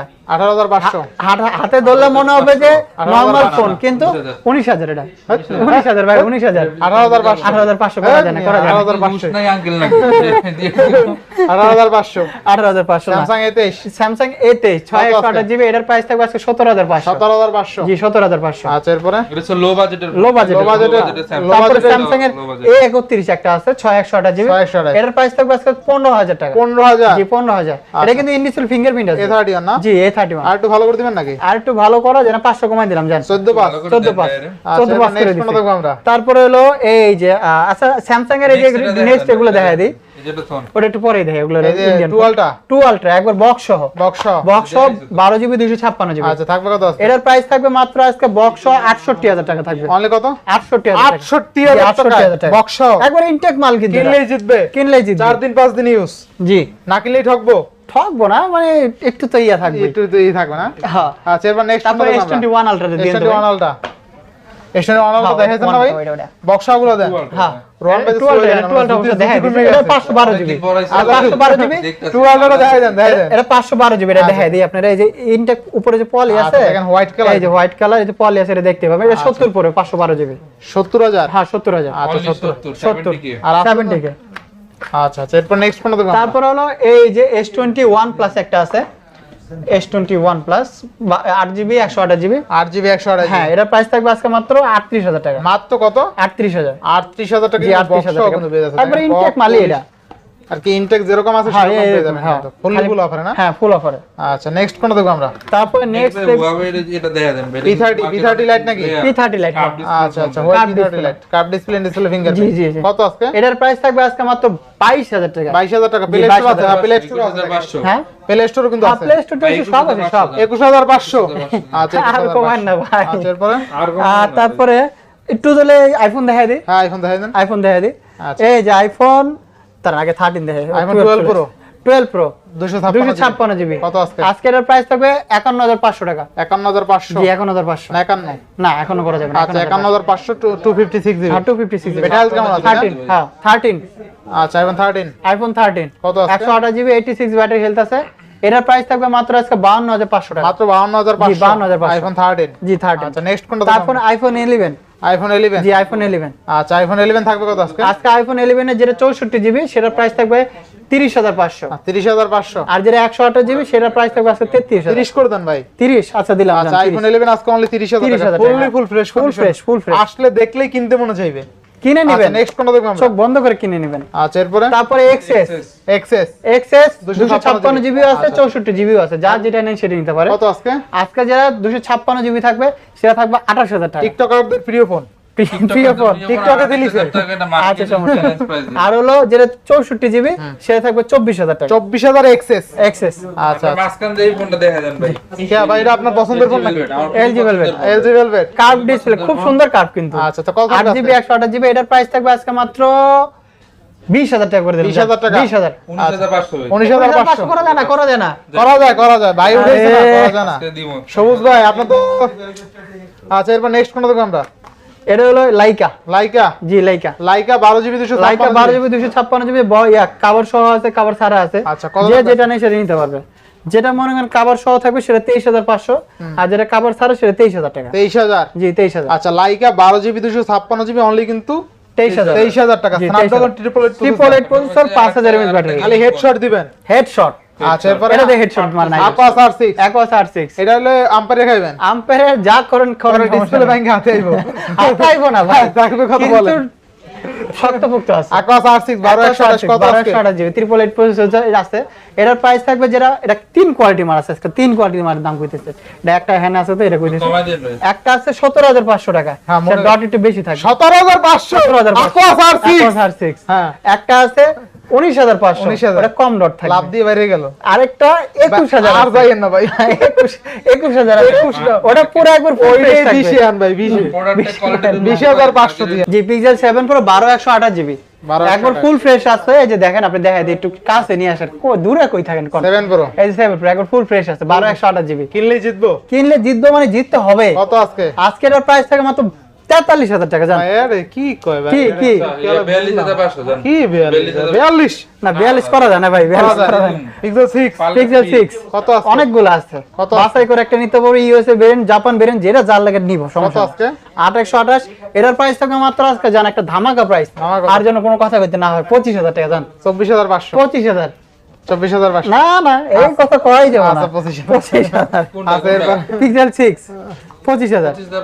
Speaker 2: হাত- হাতে ধরলে মনে হবে যে নর্মাল
Speaker 1: হাজার
Speaker 2: ফোন কিন্তু উনিশ হাজার এটা। উনিশ হাজার। ভাই উনিশ হাজার।
Speaker 1: আঠারো হাজার পাঁচশো।
Speaker 2: আঠারো হাজার পাঁচশো করা যায় না করা যায়
Speaker 1: আঠারো হাজার পাঁচশো। আঠারো হাজার পাঁচশো। স্যামসাং এ তেইশ।
Speaker 2: স্যামসাং এ তেইশ। ছয় একশো আঠাশ জিবি এটার প্রাইস থাকবে আজকে সতেরো হাজার পাঁচশো।
Speaker 1: সতেরো হাজার পাঁচশো।
Speaker 2: জি সতেরো হাজার পাঁচশো।
Speaker 1: আচ্ছা এরপরে?
Speaker 3: লো বাজেটের
Speaker 2: budget
Speaker 1: Low budget এর-
Speaker 2: তারপরে স্যামসাং এর এ একত্রিশ একটা আছে ছয় একশো আঠাশ জিবি।
Speaker 1: 628
Speaker 2: এটার প্রাইস থাকবে আজকে পনেরো হাজার টাকা।
Speaker 1: পনেরো হাজার।
Speaker 2: জি পনেরো হাজার। এটা কিন্তু ইন্ডিসেল ফিঙ্গারপ্রিন্ট আছে।
Speaker 1: এ থার্টি না?
Speaker 2: জি এ থার্টি ওয়ান
Speaker 1: আর একটু ভালো করে দিবেন নাকি?
Speaker 2: আর একটু ভালো করা যেন পাঁচশো কমাই দিলাম জান।
Speaker 1: চোদ্দ পাঁচ।
Speaker 3: ভালো করে
Speaker 2: চোদ্দ
Speaker 3: দেন
Speaker 2: পাঁচ।
Speaker 3: বাইরে।
Speaker 1: আচ্ছা,
Speaker 2: করে? তারপরে হলো এই যে আচ্ছা স্যামসাং এর এই যে নেক্সট এগুলো দেখা দিই।
Speaker 3: এই যেটা শোন।
Speaker 2: ওটা একটু পরেই দেখে এগুলো Indian
Speaker 1: two ultra
Speaker 2: two ultra একবার বক্স সহ।
Speaker 1: বক্স
Speaker 2: বক্স সহ বারো জিবি দুইশো ছাপ্পান্ন জিবি
Speaker 1: আচ্ছা থাকবে কত আছে
Speaker 2: এটার প্রাইস থাকবে মাত্র আজকে বক্স সহ আটষট্টি হাজার টাকা থাকবে।
Speaker 1: অনলি কত?
Speaker 2: আটষট্টি হাজার টাকা।
Speaker 1: আটষট্টি
Speaker 2: জি,
Speaker 1: হাজার
Speaker 2: 68 হাজার
Speaker 1: টাকা।
Speaker 2: টাকা।
Speaker 1: বক্স
Speaker 2: একবার ইনটেক মাল
Speaker 1: জিতবে।
Speaker 2: কিনলেই জিতবে।
Speaker 1: চার দিন পাঁচ দিন ইউজ
Speaker 2: জি।
Speaker 1: না কিনলেই ঠকবো।
Speaker 2: ঠকবো না মানে একটু তো ইয়া থাকবে।
Speaker 1: একটু তো ই থাকবে না?
Speaker 2: হ্যাঁ।
Speaker 1: আচ্ছা এবার নেক্সট
Speaker 2: তারপরে এস টোয়েন্টি ওয়ান আলট্রা দিয়ে
Speaker 1: SNT one ultra SNT one ultra
Speaker 2: হ্যাঁ,
Speaker 1: দেখাইছেন না ভাই?
Speaker 2: ওইটা।
Speaker 1: দেন।
Speaker 2: হ্যাঁ
Speaker 1: রোয়ান পেজ
Speaker 2: টুয়েলভ
Speaker 1: slow যায় না,
Speaker 2: টুয়েলভ
Speaker 1: মানে
Speaker 2: অবস্থা
Speaker 1: জুতি-
Speaker 2: দেখাই
Speaker 1: জুতি
Speaker 2: দিচ্ছি। এটা
Speaker 1: গেছে।
Speaker 2: পাঁচশো বারো জিবি।
Speaker 3: একদিন পরে
Speaker 2: আর পাঁচশো বারো জিবি?
Speaker 3: দেখতেছি।
Speaker 1: টু আলটা দেখাই দেন দেখাই দেন
Speaker 2: এটা পাঁচশো বারো জিবি এটা দেখাই দিই আপনারা। এই যে ইনটেক উপরে যে পলি
Speaker 1: আচ্ছা,
Speaker 2: আছে
Speaker 1: দেখেন white color।
Speaker 2: এই যে হোয়াইট কালার এই যে পলি আছে এটা দেখতে পাবেন। এটা সত্তর পরে পাঁচশো বারো জিবি।
Speaker 1: সত্তর হাজার?
Speaker 2: হ্যাঁ সত্তর হাজার।
Speaker 1: আচ্ছা
Speaker 3: Only
Speaker 1: সত্তর
Speaker 3: 70, 70 কে।
Speaker 1: আর আপনার-
Speaker 2: সেভেন্টি কে
Speaker 1: আচ্ছা আচ্ছা এরপর নেক্সট কোনটা দেখব
Speaker 2: তারপর হলো এই যে এস টোয়েন্টি ওয়ান প্লাস একটা আছে। এস টোয়েন্টি ওয়ান প্লাস আট জিবি একশো আঠাশ জিবি
Speaker 1: আট জিবি একশো আড়াই
Speaker 2: হ্যাঁ এটা প্রাইস থাকবে আজকে মাত্র আটত্রিশ হাজার টাকা।
Speaker 1: মাত্র কত?
Speaker 2: আটত্রিশ হাজার।
Speaker 1: আটত্রিশ হাজার টাকা
Speaker 2: কিন্তু আটত্রিশ হাজার টাকা একবার ইনটেক মালই এটা।
Speaker 1: আর কি ইনটেক যেরকম আছে
Speaker 2: হ্যাঁ,
Speaker 1: সেরকম পেয়ে যাবেন
Speaker 2: হ্যাঁ।
Speaker 1: ফুল ফুল অফারে না?
Speaker 2: হ্যাঁ ফুল অফারে
Speaker 1: আচ্ছা নেক্সট কোনটা দেখব আমরা?
Speaker 2: তারপরে নেক্সট
Speaker 3: এটা দেখা দেন,
Speaker 1: P30 P30 লাইট নাকি?
Speaker 3: Yeah.
Speaker 2: পি থার্টি লাইট
Speaker 1: আচ্ছা আচ্ছা white
Speaker 2: Curve
Speaker 1: P thirty
Speaker 2: display।
Speaker 1: Lite curve display display finger
Speaker 2: জি, জি।
Speaker 1: কত আজকে?
Speaker 2: এটার প্রাইস থাকবে আজকে মাত্র বাইশ হাজার টাকা।
Speaker 1: বাইশ হাজার টাকা প্লে স্টোর আছে
Speaker 2: 22,000
Speaker 1: হ্যাঁ প্লে স্টোর আছে।
Speaker 2: হ্যাঁ?
Speaker 1: প্লে স্টোরও কিন্তু আছে।
Speaker 2: প্লে স্টোর
Speaker 3: ভাই,
Speaker 2: সব আছে সব।
Speaker 3: 21,500
Speaker 1: একুশ হাজার পাঁচশো। আচ্ছা
Speaker 2: আর কমান না ভাই।
Speaker 1: আচ্ছা এরপরে?
Speaker 3: আর।
Speaker 2: তারপরে একটু তাহলে আইফোন দেখাই দিই।
Speaker 1: হ্যাঁ আইফোন দেখাই দেন।
Speaker 2: আইফোন দেখাই দিই।
Speaker 1: আচ্ছা।
Speaker 2: এই যে আইফোন তার আগে থার্টিন দেখে।
Speaker 1: iPhone 12 Pro।
Speaker 2: টুয়েলভ প্রো
Speaker 1: দুশো
Speaker 2: দুশো ছাপ্পান্ন জিবি
Speaker 1: কত আজকে?
Speaker 2: আজকে প্রাইস থাকবে একান্ন হাজার পাঁচশো টাকা।
Speaker 1: একান্ন হাজার পাঁচশো?
Speaker 2: জি একান্ন হাজার পাঁচশো।
Speaker 1: না একান্ন।
Speaker 2: না এখনও করা যাবে না
Speaker 1: আচ্ছা একান্ন হাজার পাঁচশো two fifty six GB
Speaker 2: two fifty six
Speaker 1: কেমন আছে,
Speaker 2: থার্টিন হ্যাঁ থার্টিন
Speaker 1: আচ্ছা আইফোন থার্টিন
Speaker 2: আইফোন থার্টিন
Speaker 1: কত আজকে?
Speaker 2: একশো আঠাশ GB eighty six battery health আছে। এটার প্রাইস থাকবে মাত্র আজকে বাউন্ন হাজার পাঁচশো টাকা।
Speaker 1: মাত্র বাউন্ন হাজার পাঁচশো।
Speaker 2: 52,500
Speaker 1: আইফোন থার্টিন
Speaker 2: জি থার্টিন
Speaker 1: আচ্ছা নেক্সট কোনটা
Speaker 2: তারপর আইফোন ইলেভেন
Speaker 1: আইফোন ইলেভেন
Speaker 2: জি আইফোন ইলেভেন
Speaker 1: আচ্ছা আইফোন ইলেভেন থাকবে কত আজকে?
Speaker 2: আজকে আইফোন ইলেভেনের যেটা চৌষট্টি জিবি সেটার প্রাইস থাকবে তিরিশ হাজার পাঁচশো।
Speaker 1: তিরিশ হাজার পাঁচশো।
Speaker 2: আর যেটা একশো আঠাশ জিবি সেটার প্রাইস থাকবে আজকে তেত্রিশ হাজার।
Speaker 1: তিরিশ করে দেন ভাই।
Speaker 2: তিরিশ আচ্ছা দিলাম
Speaker 1: আচ্ছা আইফোন ইলেভেন আজকে অনলি তিরিশ হাজার
Speaker 2: 30,000
Speaker 1: টাকা। Fully full fresh
Speaker 2: Full fresh, full fresh।
Speaker 1: আসলে দেখলেই কিনতে মনে চাইবে।
Speaker 2: কিনে
Speaker 1: আচ্ছা
Speaker 2: নেবেন।
Speaker 1: নেক্সট কোনটা দেখব আমরা?
Speaker 2: চোখ বন্ধ করে কিনে নেবেন।
Speaker 1: আচ্ছা এরপরে?
Speaker 2: তারপরে এক্সএস
Speaker 1: এক্সএস
Speaker 2: এক্সএস
Speaker 1: 256
Speaker 2: দুশো ছাপ্পান্ন জিবি। আছে
Speaker 1: আচ্ছা।
Speaker 2: চৌষট্টি জিবিও আছে। যা যেটা নেন সেটা নিতে পারে।
Speaker 1: কত আজকে?
Speaker 2: আজকে যারা দুশো ছাপ্পান্ন জিবি থাকবে সেটা থাকবে আঠাশ হাজার টাকা।
Speaker 1: টিকটকারদের প্রিয় ফোন টিকটকে।
Speaker 2: আচ্ছা সমস্যা [laughs] আর হলো যেটা চৌষট্টি জিবি সেটা থাকবে চব্বিশ হাজার টাকা।
Speaker 1: চব্বিশ হাজার এক্সএস
Speaker 2: এক্সেস
Speaker 1: আচ্ছা আচ্ছা।
Speaker 3: মাঝখান দিয়ে ফোনটা দেখা দেন ভাই।
Speaker 1: ভাই এটা আপনার পছন্দের ফোন নাকি?
Speaker 2: LG Velvet।
Speaker 1: LG Velvet
Speaker 2: curve display খুব সুন্দর কার্ভ কিন্তু।
Speaker 1: আচ্ছা তো কত
Speaker 2: আট জিবি একশো আঠাশ জিবি এটার প্রাইস থাকবে আজকে মাত্র বিশ হাজার টাকা করে দেবেন
Speaker 1: 20,000 টাকা?
Speaker 2: বিশ হাজার।
Speaker 3: উনিশ হাজার পাঁচশো।
Speaker 1: হাজার
Speaker 2: করা যায় না করা যায় না।
Speaker 1: করা যায় করা যায়। ভাই উঠেছে না। সবুজ ভাই আপনার তো আচ্ছা এরপর নেক্সট কোনটা দেখব আমরা?
Speaker 2: এটা হলো লাইকা।
Speaker 1: লাইকা?
Speaker 2: জি লাইকা।
Speaker 1: লাইকা বারো জিবি দুশো
Speaker 2: লাইকা বারো জিবি। দুশো ছাপ্পান্ন জিবি কাভার সহ আছে কাভার ছাড়া আছে।
Speaker 1: আচ্ছা,
Speaker 2: যে যেটা নেই সেটা নিতে পারবে। যেটা মনে করেন কাভার সহ থাকবে সেটা তেইশ হাজার পাঁচশো। আর যেটা কাভার ছাড়া সেটা তেইশ হাজার টাকা।
Speaker 1: তেইশ হাজার?
Speaker 2: জি তেইশ হাজার।
Speaker 1: আচ্ছা লাইকা বারো জিবি দুশো ছাপ্পান্ন জিবি অনলি কিন্তু
Speaker 2: তেইশ হাজার।
Speaker 1: তেইশ হাজার টাকা।
Speaker 2: জি,
Speaker 1: স্ন্যাপড্রাগন
Speaker 2: 23,000
Speaker 1: ট্রিপল এইট
Speaker 2: প্রসেসর পাঁচ হাজার এমএচ ব্যাটারি
Speaker 1: খালি হেডশট দিবেন।
Speaker 2: হেডশট
Speaker 1: আচ্ছা এরপরে
Speaker 2: এটা হেডশট মার নাই।
Speaker 1: আপাস R six
Speaker 2: Aquos R six
Speaker 1: এটা হলে আম্পায়ারে খাইবেন।
Speaker 2: আম্পায়ারে যা করেন করেন
Speaker 1: ডিসপ্লে ব্যাংকে হাতে আইবো
Speaker 2: আটাইব না ভাই।
Speaker 1: থাকবে কত বলে
Speaker 2: শক্তপোক্ত আছে।
Speaker 1: আকাশ আর সিক্স বারো একশো আঠাশ কত আজকে?
Speaker 2: জিবি ট্রিপল এইট প্রসেসর আছে। এটার প্রাইস থাকবে যেটা এটা তিন কোয়ালিটি মার আছে আজকে তিন কোয়ালিটি মার দাম কইতেছে। এটা একটা হ্যান্ড আছে তো এটা কইতেছে। একটা আছে সতেরো হাজার পাঁচশো টাকা।
Speaker 1: হ্যাঁ,
Speaker 2: ডট একটু বেশি থাকবে।
Speaker 1: সতেরো হাজার পাঁচশো।
Speaker 2: সতেরো হাজার
Speaker 1: আর সিক্স
Speaker 2: আর সিক্স
Speaker 1: হ্যাঁ।
Speaker 2: একটা আছে উনিশ হাজার পাঁচশো।
Speaker 1: 19,000
Speaker 2: ওটা কম ডট
Speaker 1: লাভ দিয়ে বাইরে গেল।
Speaker 2: আরেকটা একুশ হাজার
Speaker 1: আর যাইয়েন না ভাই।
Speaker 2: একুশ একুশ হাজার একুশ ওটা পুরো একবার full
Speaker 1: ওইটাই
Speaker 2: fresh থাকবে।
Speaker 1: বিশে আন ভাই বিশে বিশ হাজার পাঁচশো দিয়ে
Speaker 2: জি পিক্সেল সেভেন প্রো বারো একশো আঠাশ জিবি একবার ফুল ফ্রেশ আছে এই যে দেখেন আপনি দেখাই দিই একটু কাছে নিয়ে আসেন। কো দূরে কই থাকেন কোন?
Speaker 1: সেভেন প্রো
Speaker 2: এই যে সেভেন প্রো একবার ফুল ফ্রেশ আছে বারো একশো আঠাশ জিবি
Speaker 1: কিনলেই জিতবো।
Speaker 2: কিনলে জিতবো মানে জিততে হবে।
Speaker 1: কত আজকে?
Speaker 2: আজকের প্রাইস থাকে মাত্র তেতাল্লিশ হাজার টাকা জান।
Speaker 1: আরে কি কয় ভাই?
Speaker 2: কি কি?
Speaker 3: বিয়াল্লিশ হাজার পাঁচশো জান।
Speaker 1: কি বিয়াল্লিশ
Speaker 3: 42,000
Speaker 2: না বিয়াল্লিশ করা যায় না ভাই বিয়াল্লিশ করা যায়।
Speaker 1: পিক্সেল সিক্স
Speaker 2: পিক্সেল সিক্স
Speaker 1: কত আছে
Speaker 2: অনেকগুলো আছে।
Speaker 1: কত
Speaker 2: বাছাই করে একটা নিতে পারব ইউএসএ বেরেন জাপান বেরেন যেটা যার লাগে নিব সমস্যা
Speaker 1: আজকে?
Speaker 2: আঠাশ এটার প্রাইস থাকে মাত্র আজকে জান একটা ধামাকা প্রাইস আর যেন কোনো কথা কইতে না হয় পঁচিশ হাজার টাকা জান।
Speaker 1: চব্বিশ হাজার পাঁচশো।
Speaker 2: পঁচিশ হাজার।
Speaker 1: চব্বিশ হাজার পাঁচশো।
Speaker 2: না না এই কথা কয় যাব না।
Speaker 1: আচ্ছা, 25,000
Speaker 2: পঁচিশ হাজার।
Speaker 1: আচ্ছা
Speaker 2: পিক্সেল সিক্স পঁচিশ হাজার।
Speaker 3: পঁচিশ হাজার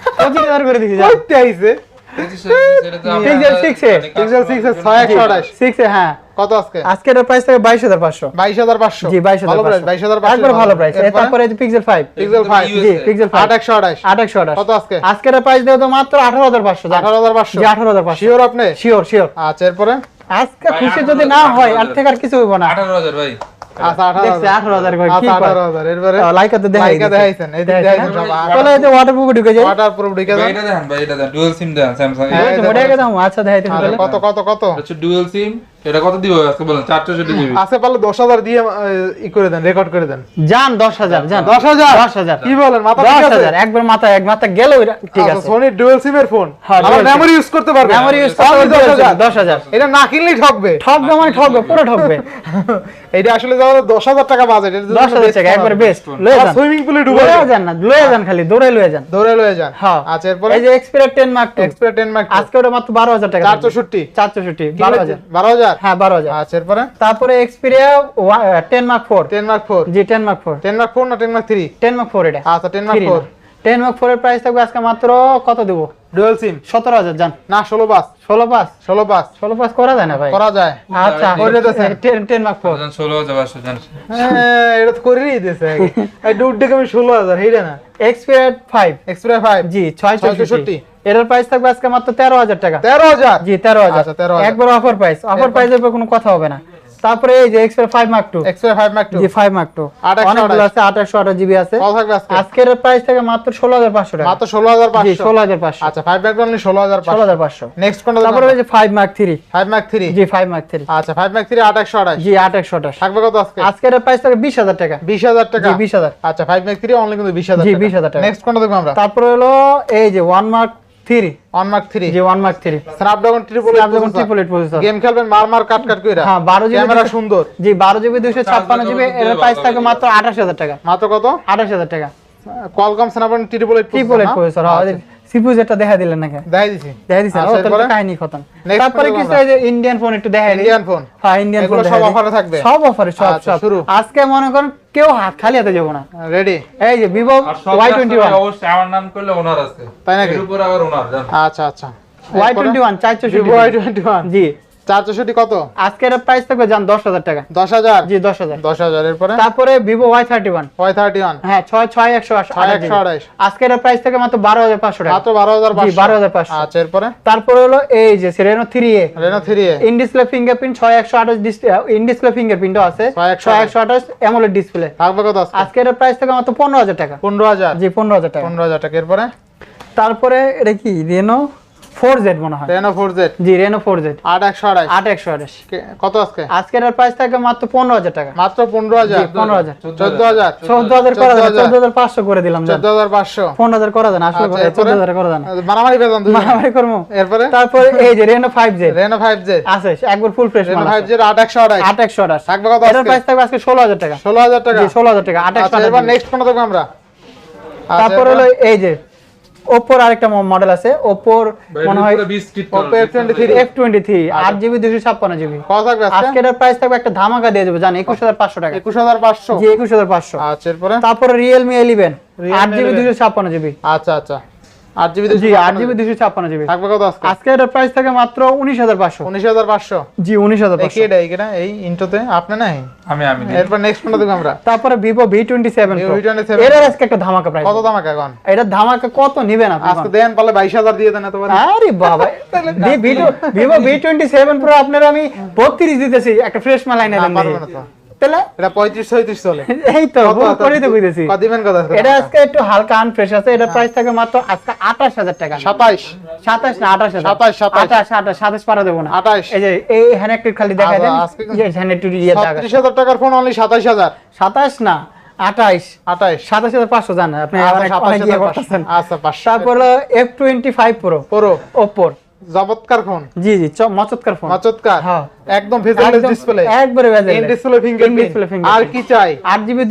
Speaker 3: পাঁচশো
Speaker 2: পঁচিশ হাজার করে দিচ্ছি জান
Speaker 1: আইছে।
Speaker 3: পঁচিশ হাজার, সেটা তো
Speaker 2: Pixel
Speaker 3: আপনার-
Speaker 2: 6 এ?
Speaker 3: কাজ
Speaker 1: পিক্সেল সিক্স এর ছয় একশো আঠাশ।
Speaker 2: সিক্স হ্যাঁ।
Speaker 1: কত আজকে?
Speaker 2: আজকে এটার প্রাইস থাকে বাইশ হাজার পাঁচশো।
Speaker 1: বাইশ হাজার পাঁচশো।
Speaker 2: জি বাইশ হাজার
Speaker 1: বাইশ হাজার
Speaker 2: একবার ভালো প্রাইস তারপরে পিক্সেল ফাইভ
Speaker 1: পিক্সেল ফাইভ
Speaker 2: জি পিক্সেল ফাইভ
Speaker 1: আট একশো আঠাশ।
Speaker 2: আঠাশশো আঠাশ।
Speaker 1: কত আজকে?
Speaker 2: আজকের প্রাইস দেবো তো মাত্র আঠারো হাজার পাঁচশো
Speaker 1: আঠারো হাজার পাঁচশো।
Speaker 2: আঠারো হাজার পাঁচশো।
Speaker 1: শিওর আপনি?
Speaker 2: শিওর শিওর
Speaker 1: আচ্ছা এরপরে?
Speaker 2: আজকে খুশি যদি না হয় আর থেকে আর কিছু হইব না।
Speaker 3: আঠারো হাজার ভাই।
Speaker 1: আচ্ছা আচ্ছা
Speaker 2: আচ্ছা
Speaker 1: আচ্ছা, কত কত কত?
Speaker 3: ডুয়েল সিম এটা কত দিব আজকে বলেন? চারশো ষাট জিবি
Speaker 1: আছে পারলে দশ হাজার দিয়ে ই করে দেন রেকর্ড করে দেন।
Speaker 2: যান দশ হাজার যান।
Speaker 1: দশ হাজার?
Speaker 2: দশ হাজার।
Speaker 1: কি বলেন মাথা
Speaker 2: দশ
Speaker 1: ঠিক আছে?
Speaker 2: হাজার একবার মাথা এক মাথা গেল ঠিক আছে।
Speaker 1: সোনি ডুয়াল সিম এর ফোন
Speaker 2: SIM।
Speaker 1: মেমরি ইউজ করতে পারবে।
Speaker 2: মেমোরি ইউজ করতে
Speaker 1: হাজার।
Speaker 2: দশ হাজার।
Speaker 1: এটা না কিনলেই ঠকবে।
Speaker 2: ঠকবে মানে ঠকবে [laughs] পুরো ঠকবে।
Speaker 1: এটা আসলে যাওয়ার দশ হাজার টাকা বাজেট
Speaker 2: দশ হাজার টাকা একবার বেস্ট লয়ে যান।
Speaker 1: সুইমিং পুলে ডুবে
Speaker 2: লয়ে যান না লয়ে যান খালি দৌড়ে লয়ে যান।
Speaker 1: দৌড়ে লয়ে যান।
Speaker 2: হ্যাঁ।
Speaker 1: আচ্ছা এরপরে?
Speaker 2: এই যে Xperia ten mark two
Speaker 1: Xperia ten mark
Speaker 2: আজকে ওটা মাত্র বারো হাজার টাকা
Speaker 1: চার চৌষট্টি
Speaker 2: চার চৌষট্টি বারো হাজার? হ্যাঁ বারো হাজার।
Speaker 1: আচ্ছা এরপরে?
Speaker 2: তারপরে Xperia ten mark four
Speaker 1: ten mark four
Speaker 2: জি ten mark four
Speaker 1: ten mark four না ten mark three
Speaker 2: ten mark four এটা।
Speaker 1: আচ্ছা ten mark four
Speaker 2: ten mark four এর প্রাইস থাকবে আজকে মাত্র কত দেবো?
Speaker 1: ডুয়েল সিম
Speaker 2: সতেরো হাজার জান।
Speaker 1: না ষোলো পাস
Speaker 2: ষোলো পাস
Speaker 1: ষোলো পাস
Speaker 2: ষোলো পাস করা যায় না ভাই?
Speaker 1: করা যায়।
Speaker 2: আচ্ছা। টেন টেন মার্ক ফোর
Speaker 3: ষোলো হাজার পাঁচশো জান।
Speaker 1: হ্যাঁ, এটা তো করেই দিয়েছে আগে। [laughs] এই দুধ ডেকে আমি ষোলো হাজার না।
Speaker 2: এক্সপিরিয়া ফাইভ
Speaker 1: এক্সপ্রে ফাইভ
Speaker 2: জি ছয় চৌষট্টি
Speaker 1: 664
Speaker 2: এটার প্রাইস থাকবে আজকে মাত্র তেরো হাজার টাকা।
Speaker 1: তেরো হাজার?
Speaker 2: জি তেরো হাজার।
Speaker 1: আচ্ছা, 13,000
Speaker 2: একবার অফার প্রাইস অফার প্রাইসের উপর কোনো কথা হবে না। তারপরে এই যে mark
Speaker 1: Xperia five mark two
Speaker 2: জি ফাইভ মার্ক টু
Speaker 1: আঠাশশো
Speaker 2: অনেকগুলো আছে জিবি আছে। আজকের প্রাইস থেকে মাত্র ষোলো হাজার পাঁচশো টাকা।
Speaker 1: মাত্র ষোলো হাজার
Speaker 2: জি
Speaker 1: পাঁচশো
Speaker 2: ষোলো হাজার পাঁচশো।
Speaker 1: আচ্ছা ফাইভ মার্ক অনলি ষোলো হাজার
Speaker 2: ষোলো
Speaker 1: পাঁচশো
Speaker 2: হাজার পাঁচশো।
Speaker 1: নেক্সট কোনটা
Speaker 2: তারপরে ওই যে five mark three
Speaker 1: five mark three
Speaker 2: জি ফাইভ মার্ক থ্রি
Speaker 1: আচ্ছা ফাইভ মার্ক থ্রি আঠাশশো আঠাশ।
Speaker 2: জি আট একশো আঠাশ।
Speaker 1: থাকবে কত আজকে?
Speaker 2: আজকের প্রাইস থাকে বিশ হাজার টাকা।
Speaker 1: বিশ হাজার টাকা?
Speaker 2: জি বিশ হাজার।
Speaker 1: আচ্ছা ফাইভ মার্ক থ্রি অনলি কিন্তু বিশ হাজার
Speaker 2: জি, 20,000 টাকা।
Speaker 1: নেক্সট কোনটা দেখব আমরা?
Speaker 2: তারপরে হলো এই যে one mark three
Speaker 1: one mark three
Speaker 2: জি one mark three
Speaker 1: Snapdragon triple
Speaker 2: Snapdragon triple eight processor
Speaker 1: game খেলবেন মার মার কাট কাট কইরা।
Speaker 2: হ্যাঁ বারো জিবি
Speaker 1: ক্যামেরা সুন্দর।
Speaker 2: জি বারো জিবি দুশো ছাপ্পান্ন জিবি এর প্রাইস থাকে মাত্র আঠাশ হাজার টাকা।
Speaker 1: মাত্র কত?
Speaker 2: আঠাশ হাজার টাকা।
Speaker 1: Qualcomm Snapdragon triple eight
Speaker 2: triple eight processor CPU যেটা দেখা দিলেন নাকি?
Speaker 1: দেখাই দিছি।
Speaker 2: দেখা দিচ্ছেন
Speaker 1: আচ্ছা,
Speaker 2: ও তাহলে কাহিনী খতম। তারপরে কিছু এই যে ইন্ডিয়ান ফোন একটু দেখাই
Speaker 1: ইন্ডিয়ান ফোন
Speaker 2: হ্যাঁ ইন্ডিয়ান ফোন
Speaker 1: সব অফারে থাকবে।
Speaker 2: সব অফারে সব
Speaker 1: আচ্ছা,
Speaker 2: সব।
Speaker 1: শুরু।
Speaker 2: আজকে মনে করেন কেউ হাত খালি হাতে যাব না।
Speaker 1: রেডি
Speaker 2: এই যে টোয়েন্টি ওয়ান
Speaker 3: অবশ্যই আমার নাম করলে ওনার আছে।
Speaker 1: তাই নাকি?
Speaker 3: এর উপর আবার ওনার জান?
Speaker 1: আচ্ছা আচ্ছা।
Speaker 2: ওয়াই টোয়েন্টি ওয়ান চারশো
Speaker 1: ওয়াই টোয়েন্টি ওয়ান
Speaker 2: জি।
Speaker 1: 464 কত?
Speaker 2: আজকের প্রাইস থাকবে জান 10000 টাকা।
Speaker 1: 10000
Speaker 2: জি 10000
Speaker 1: 10000 এর পরে
Speaker 2: তারপরে
Speaker 1: Vivo Y31 Y31
Speaker 2: হ্যাঁ
Speaker 1: 6
Speaker 2: 6
Speaker 1: 128
Speaker 2: আজকের প্রাইস থেকে মাত্র 12500 টাকা।
Speaker 1: মাত্র 12500
Speaker 2: জি 12500
Speaker 1: আচ্ছা এরপরে?
Speaker 2: তারপরে হলো এই যে Reno
Speaker 1: 3A Reno 3A
Speaker 2: in display fingerprint 6 128 display in display ফিঙ্গারপ্রিন্টও আছে। 6 128 AMOLED ডিসপ্লে
Speaker 1: থাকবে কত
Speaker 2: আজকের প্রাইস থেকে মাত্র 15000 টাকা।
Speaker 1: 15000
Speaker 2: জি 15000 টাকা।
Speaker 1: 15000 টাকা এরপরে?
Speaker 2: তারপরে এটা কি? রেনো 4Z মনে হয়।
Speaker 1: Reno 4Z
Speaker 2: জি
Speaker 1: Reno
Speaker 2: 4Z 8128 8128
Speaker 1: কত আজকে?
Speaker 2: আজকের প্রাইস থাকে মাত্র 15000 টাকা।
Speaker 1: মাত্র 15000 15000
Speaker 2: 14000 14000 করা যায় 14500 করে দিলাম 14500 15000 করা যায় আসলে
Speaker 1: আচ্ছা,
Speaker 2: 14000 করা
Speaker 1: এরপরে?
Speaker 2: তারপর এই যে Reno
Speaker 1: 5Z Reno 5Z
Speaker 2: আছে একবার ফুল ফ্রেশ
Speaker 1: Reno
Speaker 2: 5Z 8128 8128
Speaker 1: থাকবে কত আজকে?
Speaker 2: এর প্রাইস থাকবে আজকে 16000 টাকা।
Speaker 1: 16000 টাকা।
Speaker 2: জি 16000 টাকা 8128
Speaker 1: আচ্ছা, এবার নেক্সট কোন দেখব আমরা। আচ্ছা,
Speaker 2: তারপর হলো এই যে ওপ্পোর আরেকটা মডেল আছে। ওপোর মনে হয়
Speaker 1: F23
Speaker 2: এফ টোয়েন্টি থ্রি আট জিবি দুশো ছাপ্পান্ন জিবি আজকে?
Speaker 1: আজকে
Speaker 2: এটার প্রাইস থাকবে একটা ধামাকা দিয়ে দেবো জান একুশ হাজার পাঁচশো টাকা।
Speaker 1: একুশ হাজার পাঁচশো।
Speaker 2: জি একুশ হাজার পাঁচশো।
Speaker 1: আচ্ছা এরপরে?
Speaker 2: তারপরে রিয়েলমি
Speaker 1: ইলেভেন
Speaker 2: আট জিবি
Speaker 1: 11
Speaker 2: দুশো ছাপ্পান্ন জিবি
Speaker 1: আচ্ছা আচ্ছা। আট জিবি
Speaker 2: জি আট জিবি দুশো ছাপ্পান্ন জিবি।
Speaker 1: থাকবে কত আজকে?
Speaker 2: আজকে এটার প্রাইস থাকে মাত্র উনিশ হাজার পাঁচশো।
Speaker 1: উনিশ হাজার পাঁচশো?
Speaker 2: জি উনিশ হাজার পাঁচশো।
Speaker 1: কেডা এই এই ইন্টোতে আপনি নাই?
Speaker 3: আমি আমি
Speaker 1: এরপর নেক্সট কোনটা দেখব আমরা?
Speaker 2: তারপরে Vivo V twenty seven
Speaker 1: Vivo V27
Speaker 2: এর আজকে একটা ধামাকা প্রাইস
Speaker 1: কত এখন?
Speaker 2: এটা ধামাকা কত নিবেন আপনি?
Speaker 1: আজকে দেন পারলে বাইশ হাজার দিয়ে দেন এতবার
Speaker 2: আরে বাবা Vivo Vivo V twenty seven pro আপনার আমি বত্রিশ দিতেছি একটা ফ্রেশ মাল আইনা দেন
Speaker 1: না
Speaker 2: তাহলে?
Speaker 1: এটা পঁয়ত্রিশ ছয়ত্রিশ চলে। [laughs]
Speaker 2: এই তো
Speaker 1: কত
Speaker 2: ভুল
Speaker 1: আছে?
Speaker 2: করে তো বুঝেছি
Speaker 1: কত দিবেন
Speaker 2: এটা আজকে একটু হালকা আনফ্রেশ আছে এটার প্রাইস থাকে মাত্র আজকে আঠাশ হাজার টাকা।
Speaker 1: সাতাইশ।
Speaker 2: সাতাশ না আঠাশ হাজার?
Speaker 1: সাতাশ, সাতাশ।
Speaker 2: আঠাশ আঠাশ সাতাশ পারা দেবো না।
Speaker 1: আঠাশ।
Speaker 2: এই যে এই হ্যান্ড খালি দেখা
Speaker 1: আচ্ছা,
Speaker 2: দেন
Speaker 1: আজকে
Speaker 2: হ্যান্ড একটু ইয়ে
Speaker 1: টাকার ফোন অনলি
Speaker 2: না আপনি
Speaker 1: আচ্ছা,
Speaker 2: তারপর
Speaker 1: জবৎকার ফোন।
Speaker 2: জি জি মচৎকার ফোন।
Speaker 1: মাচতকার
Speaker 2: হ্যাঁ।
Speaker 1: একদম ডিসপ্লে
Speaker 2: একবারে
Speaker 1: ইন ডিসপ্লে ফিঙ্গারপ্রিন্ট আর কি চাই?
Speaker 2: আট জিবি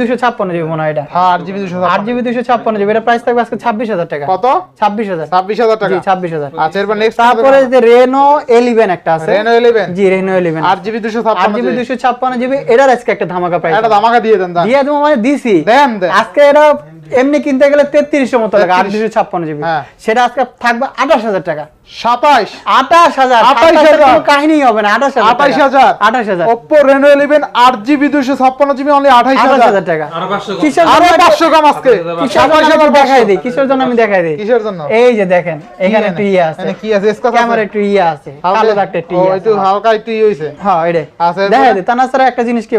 Speaker 2: মনে হয় এটা।
Speaker 1: হ্যাঁ আট জিবি দুশো
Speaker 2: আট জিবি এটা প্রাইস থাকবে আজকে ছাব্বিশ হাজার টাকা।
Speaker 1: কত?
Speaker 2: ছাব্বিশ হাজার।
Speaker 1: ছাব্বিশ হাজার টাকা।
Speaker 2: জি ছাব্বিশ হাজার।
Speaker 1: আচ্ছা এরপর নেক্সট
Speaker 2: তারপরে যে রেনো এলিভেন একটা আছে।
Speaker 1: রেনো ইলেভেন
Speaker 2: জি রেনো ইলেভেন
Speaker 1: আট জিবি
Speaker 2: এটার আজকে একটা ধামাকা প্রাইস
Speaker 1: একটা দামাকা দিয়ে দেন
Speaker 2: দিয়ে দেবো মানে দিছি
Speaker 1: দেন দেন।
Speaker 2: আজকে এটা এমনি কিনতে গেলে তেত্রিশশো মতো লাগে আট
Speaker 1: 33
Speaker 2: দুশো ছাপ্পান্ন জিবি।
Speaker 1: হ্যাঁ।
Speaker 2: সেটা আজকে থাকবে আঠাশ হাজার টাকা।
Speaker 1: সাতাশ
Speaker 2: আঠাশ হাজার
Speaker 1: 28,000
Speaker 2: সাতাশের কাহিনী হবে না আঠাশ হাজার
Speaker 1: আঠাশ হাজার।
Speaker 2: আঠাশ হাজার।
Speaker 1: ওপ্পো রেনো ইলেভেন আট জিবি দুশো ছাপ্পান্ন জিবি অনলি আঠাশ
Speaker 2: আঠাশ
Speaker 1: হাজার।
Speaker 2: হাজার টাকা।
Speaker 3: আরও পাঁচশো কম।
Speaker 2: কিসের
Speaker 1: আরও
Speaker 2: জন্য এটা-
Speaker 1: পাঁচশো কম আজকে।
Speaker 2: কিসের জন্য
Speaker 1: সাতাশ
Speaker 2: আমি
Speaker 1: হাজার
Speaker 2: দেখাই দিই? কিসের জন্য আমি দেখাই দিই?
Speaker 1: কিসের জন্য?
Speaker 2: এই যে দেখেন এখানে একটু ইয়ে আছে।
Speaker 1: কি আছে? স্কচ
Speaker 2: ক্যামেরা একটু ইয়ে আছে। কালো দাগটা একটু ইয়ে
Speaker 1: একটু হালকা একটু ই হইছে।
Speaker 2: হ্যাঁ দেখাই দিই। একটা জিনিস কি?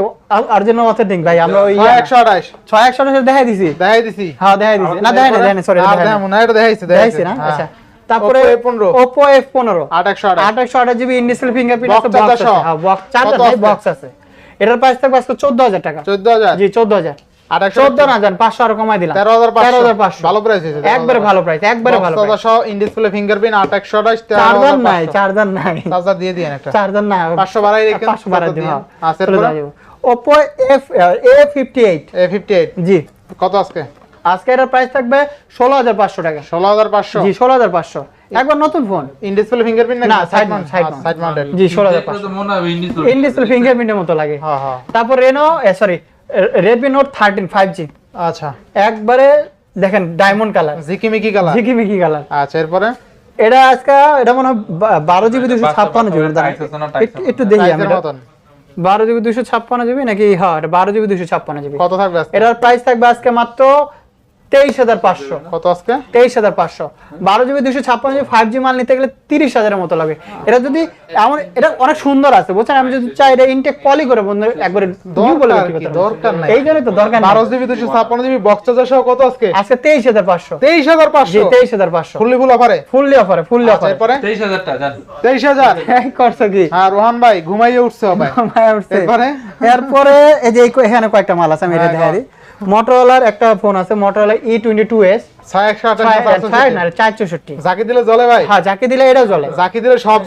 Speaker 2: অথেন্টিক ভাই আমরা ওই
Speaker 1: ছয় একশো আঠাশ
Speaker 2: ছয় একশো দেখাই দিছি।
Speaker 1: দেখাই দিছি।
Speaker 2: হ্যাঁ দেখাই দিছি। না দেখাই না দেখাই সরি
Speaker 1: আর না, এটা দেখাইছে
Speaker 2: দেখাইছি। না? আচ্ছা। তারপরে
Speaker 1: Oppo A15
Speaker 2: Oppo F15
Speaker 1: আট একশো আঠাশ।
Speaker 2: আট একশো আঠাশ জিবি ইনডিসপ্লে ফিঙ্গারপ্রিন্ট আছে বক্স আছে। হ্যাঁ বক্স চার্জার নাই বক্স আছে। এটার প্রাইস থাকবে আজকে চোদ্দ হাজার টাকা।
Speaker 1: চোদ্দ হাজার?
Speaker 2: জি কমাই দিলাম।
Speaker 1: ভালো প্রাইস
Speaker 2: একবারে ভালো প্রাইস একবারে ভালো প্রাইস
Speaker 1: ফিঙ্গারপ্রিন্ট
Speaker 2: চার্জার নাই চার্জার নাই।
Speaker 1: চার্জার দিয়ে দিয়েন একটা।
Speaker 2: চার্জার নাই
Speaker 1: পাঁচশো বাড়াই রেখেন,
Speaker 2: পাঁচশো বাড়াই
Speaker 1: কত
Speaker 2: দিব
Speaker 1: দিন?
Speaker 2: হ্যাঁ Oppo F জি।
Speaker 1: কত আজকে?
Speaker 2: আজকে এটার প্রাইস থাকবে ষোলো হাজার পাঁচশো টাকা।
Speaker 1: ষোলো হাজার পাঁচশো?
Speaker 2: জি ষোলো হাজার পাঁচশো। একবার নতুন ফোন
Speaker 1: ইন ডিসপ্লে ফিঙ্গারপ্রিন্ট
Speaker 2: না, mount, side mount।
Speaker 1: Side mounted
Speaker 2: জি
Speaker 3: মনে
Speaker 2: ইন ডিসপ্লে ফিঙ্গারপ্রিন্টের মতো লাগে।
Speaker 1: হ্যাঁ হ্যাঁ।
Speaker 2: তারপর Reno sorry note thirteen five G
Speaker 1: আচ্ছা।
Speaker 2: একবারে দেখেন ডায়মন্ড কালার
Speaker 1: জিকিমিকি কালার
Speaker 2: ঝিকিমিকি কালার
Speaker 1: আচ্ছা এরপরে?
Speaker 2: এটা আজকে এটা মনে হয় বারো জিবি দুশো ছাপ্পান্ন জিবি। একটু- দেখি আমি বারো জিবি দুশো ছাপ্পান্ন জিবি নাকি হ্যাঁ এটা বারো জিবি দুশো ছাপ্পান্ন জিবি।
Speaker 1: কত থাকবে
Speaker 2: এটার প্রাইস থাকবে আজকে মাত্র তেইশ হাজার পাঁচশো।
Speaker 1: কত আজকে?
Speaker 2: তেইশ হাজার পাঁচশো। বারো জিবি দুশো ছাপ্পান্ন জিবি ফাইভ জি মাল নিতে গেলে তিরিশ হাজারের মতো লাগে। এটা যদি এমন এটা অনেক সুন্দর আছে বুঝছেন? আমি যদি চাই এটা ইনটেক পলি করে বন্ধু একবারে
Speaker 1: দরকার
Speaker 2: বিক্রি
Speaker 1: কি?
Speaker 2: করতে পারব।
Speaker 1: দরকার নাই।
Speaker 2: এই জন্যই তো দরকার
Speaker 1: বারো জিবি দুশো ছাপ্পান্ন জিবি বক্স চার্জার সহ কত আজকে?
Speaker 2: আজকে তেইশ হাজার পাঁচশো।
Speaker 1: তেইশ হাজার পাঁচশো?
Speaker 2: তেইশ হাজার পাঁচশো।
Speaker 1: ফুললি ফুল অফারে
Speaker 2: ফুললি অফারে ফুললি
Speaker 1: আচ্ছা
Speaker 2: অফারে
Speaker 1: এরপরে?
Speaker 3: তেইশ হাজার টাকা জান।
Speaker 1: তেইশ হাজার?
Speaker 2: করছ কি?
Speaker 1: হ্যাঁ রোহান ভাই ঘুমাইয়ে উঠছে। এরপরে?
Speaker 2: এরপরে এই যে এখানে কয়েকটা মাল আছে আমি এটা
Speaker 1: হ্যাঁ,
Speaker 2: দেখা একটা ফোন আছে Motorola E twenty two S চৌষট্টি
Speaker 1: যাকে দিলে ভাই?
Speaker 2: হ্যাঁ দিলে চলে
Speaker 1: জাকি দিলে সব।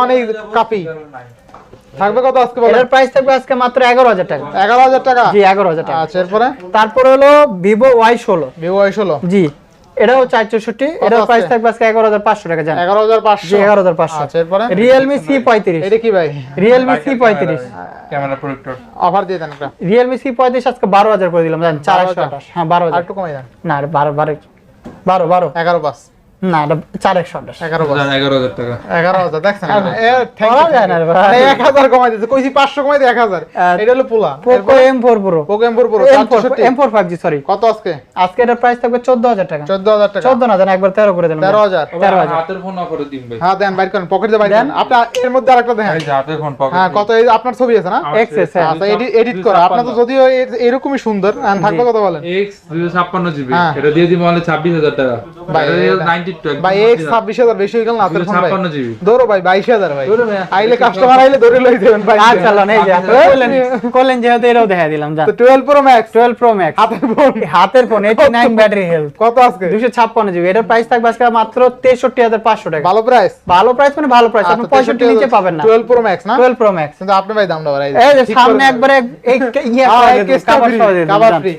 Speaker 1: মানে কাপি। থাকবে কত আজকে
Speaker 2: প্রাইস থাকবে আজকে মাত্র এগারো হাজার টাকা।
Speaker 1: এগারো হাজার টাকা?
Speaker 2: জি এগারো হাজার টাকা।
Speaker 1: আচ্ছা এরপরে?
Speaker 2: তারপরে হলো ভিভো ওয়াই ষোলো।
Speaker 1: ভিভো আইস হলো
Speaker 2: জি। এটাও চার চৌষট্টি এটার প্রাইস থাকবে আজকে এগারো হাজার পাঁচশো টাকা জান।
Speaker 1: এগারো হাজার
Speaker 2: জি
Speaker 1: পাঁচশো
Speaker 2: এগারো হাজার পাঁচশো।
Speaker 1: আচ্ছা এরপরে?
Speaker 2: রিয়েলমি সি পঁয়ত্রিশ।
Speaker 1: এটা কি ভাই?
Speaker 2: রিয়েলমি সি পঁয়ত্রিশ।
Speaker 3: ক্যামেরা প্রোটেক্টর
Speaker 1: অফার দিয়ে দেন একটা।
Speaker 2: Realme C35 আজকে বারো হাজার করে দিলাম জান 428 হ্যাঁ
Speaker 1: 12,000
Speaker 2: হ্যাঁ বারো
Speaker 1: আর
Speaker 2: হাজার
Speaker 1: একটু কমাই দেন।
Speaker 2: না এটা বারো বারো বারো বারো।
Speaker 1: এগারো পাঁচ।
Speaker 2: না এটা চার একশো আঠাশ
Speaker 1: এগারো
Speaker 3: এগারো হাজার টাকা।
Speaker 1: এগারো হাজার দেখছেন এ, thank you,
Speaker 2: বলা যায়
Speaker 1: thank
Speaker 2: না
Speaker 1: you।
Speaker 2: ভাই।
Speaker 1: এক হাজার কমাই দিতে কইছি পাঁচশো কমাই দিয়ে এক হাজার। এটা হলো পোলা।
Speaker 2: Poco M four pro
Speaker 1: Poco M four pro
Speaker 2: M four five G sorry
Speaker 1: কত আজকে?
Speaker 2: আজকে এটার প্রাইস থাকবে চোদ্দ হাজার টাকা।
Speaker 1: চোদ্দ হাজার টাকা।
Speaker 2: চোদ্দ না একবার তেরো করে
Speaker 1: তেরো হাজার।
Speaker 2: তেরো হাজার।
Speaker 3: হাতের ফোন অফারে দিন ভাই।
Speaker 1: হ্যাঁ দেন বাইর করেন পকেটে বাইর করেন। আপনি এর মধ্যে আরেকটা দেখেন
Speaker 3: হাতের ফোন পকেট
Speaker 1: হ্যাঁ কত এই আপনার ছবি আছে না?
Speaker 2: এক্সেস হ্যাঁ
Speaker 1: আচ্ছা এডিট এডিট করা। আপনার তো যদিও এরকমই সুন্দর। থাকবে কত বলেন।
Speaker 3: এক্স দুইশো ছাপ্পান্ন জিবি
Speaker 1: হ্যাঁ।
Speaker 3: এটা দিয়ে দিব মানে ছাব্বিশ হাজার টাকা।
Speaker 1: ভাই, ভাই এক ছাব্বিশ হাজার বেশি হয়ে গেল না আপনার ফোন ভাই।
Speaker 3: 256 জিবি।
Speaker 1: ধরো ভাই বাইশ হাজার ভাই। আইলে কাস্টমার আইলে ধরে লই দেবেন ভাই।
Speaker 2: আর চালান এই যে আপনি করলেন করলেন যেহেতু এটাও দেখা দিলাম জান
Speaker 1: twelve pro max
Speaker 2: twelve pro max
Speaker 1: হাতের ফোন
Speaker 2: হাতের phone eighty nine battery health
Speaker 1: কত আজকে?
Speaker 2: দুশো ছাপ্পান্ন জিবি এটার প্রাইস থাকবে আজকে মাত্র তেষট্টি হাজার পাঁচশো টাকা।
Speaker 1: ভালো প্রাইস
Speaker 2: ভালো প্রাইস মানে ভালো প্রাইস আপনি পঁয়ষট্টি নিচে পাবেন না।
Speaker 1: টুয়েলভ প্রো ম্যাক্স না?
Speaker 2: টুয়েলভ প্রো ম্যাক্স
Speaker 1: কিন্তু আপনি ভাই দামটা বাড়াই
Speaker 2: সামনে একবারে এই ইয়ে
Speaker 1: হ্যাঁ। ফ্রি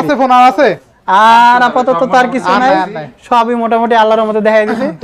Speaker 1: আছে ফোন আর আছে?
Speaker 2: আর আপাতত তার কিছু
Speaker 1: নাই।
Speaker 2: সবই মোটামুটি আল্লাহর মতো দেখাই দিছি